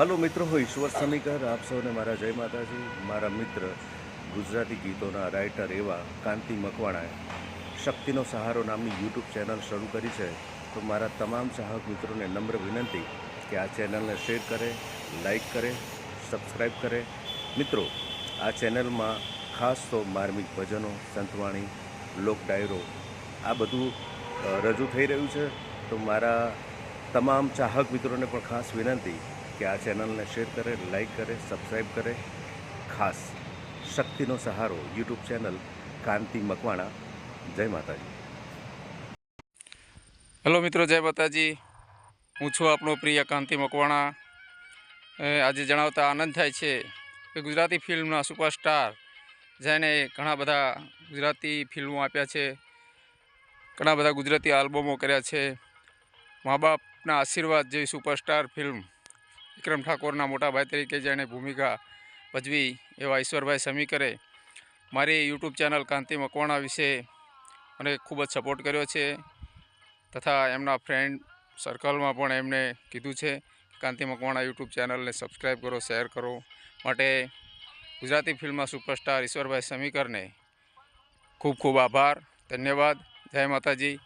Hello મિત્રો, હું ઈશ્વર સમીકર, આપ સૌને મારા જય માતાજી. મારા મિત્ર, ગુજરાતી ગીતોના રાઇટર એવા કાંતિ મકવાણાએ શક્તિનો સહારો નામની યુટ્યુબ ચેનલ શરૂ કરી છે. તો મારા તમામ ચાહક મિત્રોને નમ્ર વિનંતી કે આ ચેનલને શેર કરે લાઈક કરે સબસ્ક્રાઈબ કરે. મિત્રો, આ ચેનલમાં ખાસ તો માર્મિક ભજનો, સંતવાણી, લોક ડાયરો, આ બધું રજૂ થઈ રહ્યું છે. તો મારા તમામ ચાહક મિત્રોને પણ ખાસ વિનંતી કે આ ચેનલને શેર કરે, લાઈક કરે સબસ્ક્રાઈબ કરે. ખાસ શક્તિનો સહારો યુટ્યુબ ચેનલ કાંતિ મકવાણા. જય માતાજી. હેલો મિત્રો, જય માતાજી. હું છું આપણો પ્રિય કાંતિ મકવાણા. આજે જણાવતા આનંદ થાય છે કે ગુજરાતી ફિલ્મના સુપરસ્ટાર જેને ઘણા બધા ગુજરાતી ફિલ્મો આપ્યા છે, ઘણા બધા ગુજરાતી આલ્બમો કર્યા છે, મા બાપના આશીર્વાદ જેવી સુપરસ્ટાર ફિલ્મ વિક્રમ ઠાકોરના મોટા ભાઈ તરીકે જેણે ભૂમિકા ભજવી એવા ઈશ્વરભાઈ સમીકરે, મારી યુટ્યુબ ચેનલ કાંતિ મકવાણા વિશે મને ખૂબ જ સપોર્ટ કર્યો છે તથા એમના ફ્રેન્ડ સર્કલમાં પણ એમણે કીધું છે, કાંતિ મકવાણા યુટ્યુબ ચેનલને સબસ્ક્રાઈબ કરો, શેર કરો માટે ગુજરાતી ફિલ્મના સુપરસ્ટાર ઈશ્વરભાઈ સમીકરને ખૂબ ખૂબ આભાર, ધન્યવાદ, જય માતાજી.